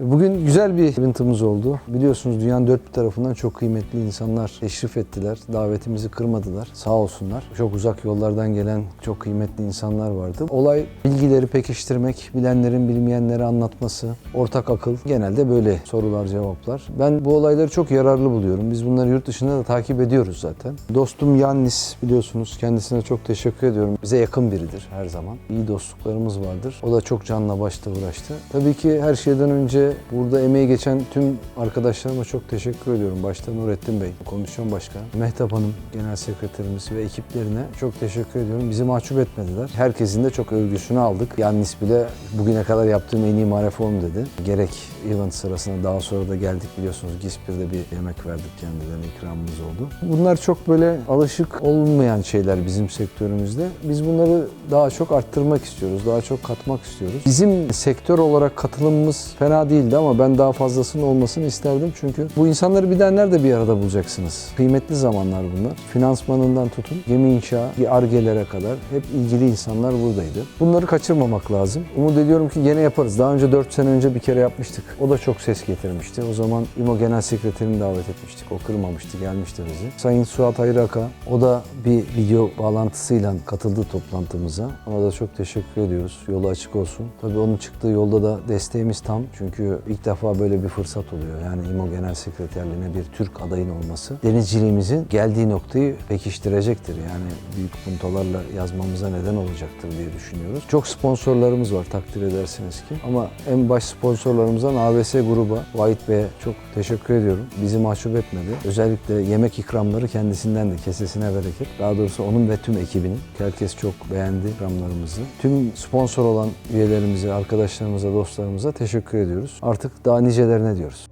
Bugün güzel bir eventimiz oldu. Biliyorsunuz dünyanın dört bir tarafından çok kıymetli insanlar teşrif ettiler. Davetimizi kırmadılar. Sağ olsunlar. Çok uzak yollardan gelen çok kıymetli insanlar vardı. Olay bilgileri pekiştirmek, bilenlerin bilmeyenlere anlatması, ortak akıl. Genelde böyle sorular, cevaplar. Ben bu olayları çok yararlı buluyorum. Biz bunları yurt dışında da takip ediyoruz zaten. Dostum Yannis biliyorsunuz. Kendisine çok teşekkür ediyorum. Bize yakın biridir her zaman. İyi dostluklarımız vardır. O da çok canla başla uğraştı. Tabii ki her şeyden önce burada emeği geçen tüm arkadaşlarıma çok teşekkür ediyorum. Başta Nurettin Bey, komisyon başkanı, Mehtap Hanım, genel sekreterimiz ve ekiplerine çok teşekkür ediyorum. Bizi mahcup etmediler. Herkesin de çok övgüsünü aldık. Yannis bile bugüne kadar yaptığım en iyi mareform dedi. Gerek event sırasında daha sonra da geldik biliyorsunuz Gispir'de bir yemek verdik kendilerine ikramımız oldu. Bunlar çok böyle alışık olmayan şeyler bizim sektörümüzde. Biz bunları daha çok arttırmak istiyoruz, daha çok katmak istiyoruz. Bizim sektör olarak katılımımız fena değildi ama ben daha fazlasının olmasını isterdim. Çünkü bu insanları bir daha nerede bir arada bulacaksınız? Kıymetli zamanlar bunlar. Finansmanından tutun, gemi inşa, argelere kadar hep ilgili insanlar buradaydı. Bunları kaçırmamak lazım. Umut ediyorum ki yine yaparız. Daha önce 4 sene önce bir kere yapmıştık. O da çok ses getirmişti. O zaman İMO Genel Sekreterini davet etmiştik. O kırmamıştı, gelmişti bizi. Sayın Suat Ayraka, o da bir video bağlantısıyla katıldı toplantımıza. Ona da çok teşekkür ediyoruz. Yolu açık olsun. Tabii onun çıktığı yolda da desteğimiz tam. Çünkü ilk defa böyle bir fırsat oluyor. Yani İMO Genel Sekreterliğine bir Türk adayın olması denizciliğimizin geldiği noktayı pekiştirecektir. Yani büyük puntolarla yazmamıza neden olacaktır diye düşünüyoruz. Çok sponsorlarımız var takdir edersiniz ki. Ama en baş sponsorlarımızdan AVS gruba, Vahit Bey'e çok teşekkür ediyorum. Bizi mahcup etmedi. Özellikle yemek ikramları kendisinden de kesesine bereket. Daha doğrusu onun ve tüm ekibinin. Herkes çok beğendi ikramlarımızı. Tüm sponsor olan üyelerimize, arkadaşlarımıza, dostlarımıza teşekkür ediyoruz. Artık daha nicelerine diyoruz.